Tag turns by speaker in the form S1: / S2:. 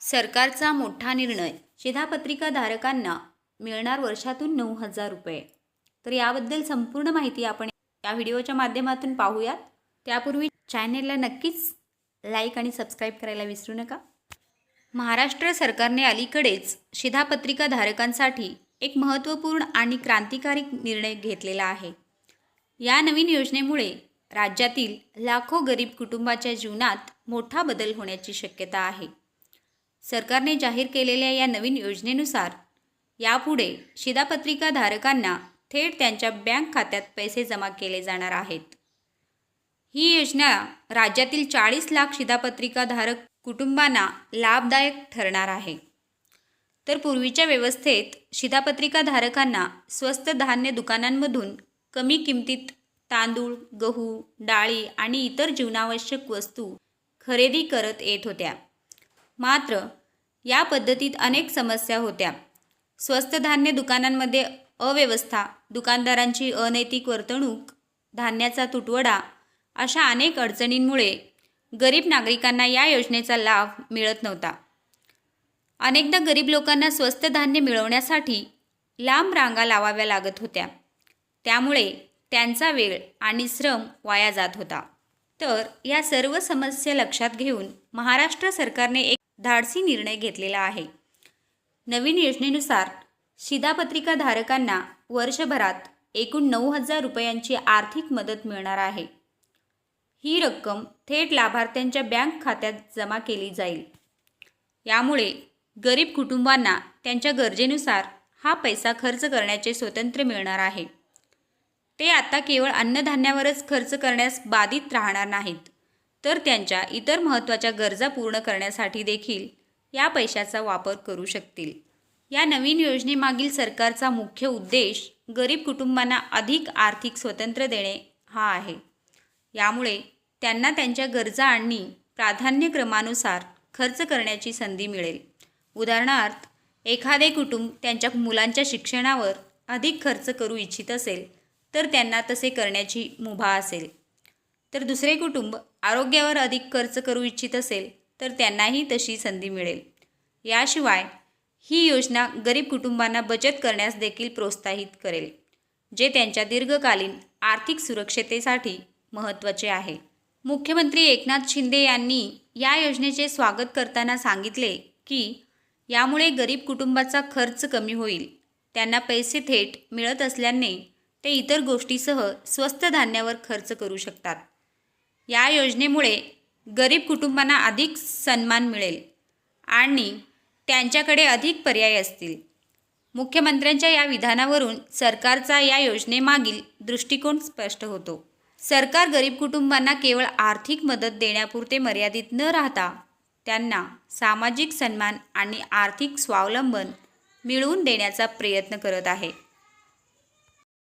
S1: सरकारचा मोठा निर्णय शिधापत्रिका धारकांना मिळणार वर्षातून नऊ हजार रुपये. तर याबद्दल संपूर्ण माहिती आपण या व्हिडिओच्या माध्यमातून पाहूयात. त्यापूर्वी चॅनेलला नक्कीच लाईक आणि सबस्क्राईब करायला विसरू नका. महाराष्ट्र सरकारने अलीकडेच शिधापत्रिका धारकांसाठी एक महत्त्वपूर्ण आणि क्रांतिकारी निर्णय घेतलेला आहे. या नवीन योजनेमुळे राज्यातील लाखो गरीब कुटुंबाच्या जीवनात मोठा बदल होण्याची शक्यता आहे. सरकारने जाहीर केलेल्या या नवीन योजनेनुसार यापुढे शिधापत्रिका धारकांना थेट त्यांच्या बँक खात्यात पैसे जमा केले जाणार आहेत. ही योजना राज्यातील चाळीस लाख शिधापत्रिका धारक कुटुंबांना लाभदायक ठरणार आहे. तर पूर्वीच्या व्यवस्थेत शिधापत्रिका धारकांना स्वस्त धान्य दुकानांमधून कमी किमतीत तांदूळ गहू डाळी आणि इतर जीवनावश्यक वस्तू खरेदी करत येत होत्या. मात्र या पद्धतीत अनेक समस्या होत्या. स्वस्त धान्य दुकानांमध्ये अव्यवस्था दुकानदारांची अनैतिक वर्तणूक धान्याचा तुटवडा अशा अनेक अडचणींमुळे गरीब नागरिकांना या योजनेचा लाभ मिळत नव्हता. अनेकदा गरीब लोकांना स्वस्त धान्य मिळवण्यासाठी लांब रांगा लावाव्या लागत होत्या. त्यामुळे त्यांचा वेळ आणि श्रम वाया जात होता. तर या सर्व समस्या लक्षात घेऊन महाराष्ट्र सरकारने एक धाडसी निर्णय घेतलेला आहे. नवीन योजनेनुसार शिधापत्रिका धारकांना वर्षभरात एकूण नऊ हजार रुपयांची आर्थिक मदत मिळणार आहे. ही रक्कम थेट लाभार्थ्यांच्या बँक खात्यात जमा केली जाईल. यामुळे गरीब कुटुंबांना त्यांच्या गरजेनुसार हा पैसा खर्च करण्याचे स्वातंत्र्य मिळणार आहे. ते आता केवळ अन्नधान्यावरच खर्च करण्यास बाधित राहणार नाहीत. तर त्यांच्या इतर महत्त्वाच्या गरजा पूर्ण करण्यासाठी देखील या पैशाचा वापर करू शकतील. या नवीन योजनेमागील सरकारचा मुख्य उद्देश गरीब कुटुंबांना अधिक आर्थिक स्वतंत्र देणे हा आहे. यामुळे त्यांना त्यांच्या गरजा आणि प्राधान्यक्रमानुसार खर्च करण्याची संधी मिळेल. उदाहरणार्थ एखादे कुटुंब त्यांच्या मुलांच्या शिक्षणावर अधिक खर्च करू इच्छित असेल तर त्यांना तसे करण्याची मुभा असेल. तर दुसरे कुटुंब आरोग्यावर अधिक खर्च करू इच्छित असेल तर त्यांनाही तशी संधी मिळेल. याशिवाय ही योजना गरीब कुटुंबांना बचत करण्यास देखील प्रोत्साहित करेल जे त्यांच्या दीर्घकालीन आर्थिक सुरक्षतेसाठी महत्त्वाचे आहे. मुख्यमंत्री एकनाथ शिंदे यांनी या योजनेचे स्वागत करताना सांगितले की यामुळे गरीब कुटुंबाचा खर्च कमी होईल. त्यांना पैसे थेट मिळत असल्याने ते इतर गोष्टीसह स्वस्त धान्यावर खर्च करू शकतात. या योजनेमुळे गरीब कुटुंबांना अधिक सन्मान मिळेल आणि त्यांच्याकडे अधिक पर्याय असतील. मुख्यमंत्र्यांच्या या विधानावरून सरकारचा या योजनेमागील दृष्टिकोन स्पष्ट होतो. सरकार गरीब कुटुंबांना केवळ आर्थिक मदत देण्यापुरते मर्यादित न राहता त्यांना सामाजिक सन्मान आणि आर्थिक स्वावलंबन मिळवून देण्याचा प्रयत्न करत आहे.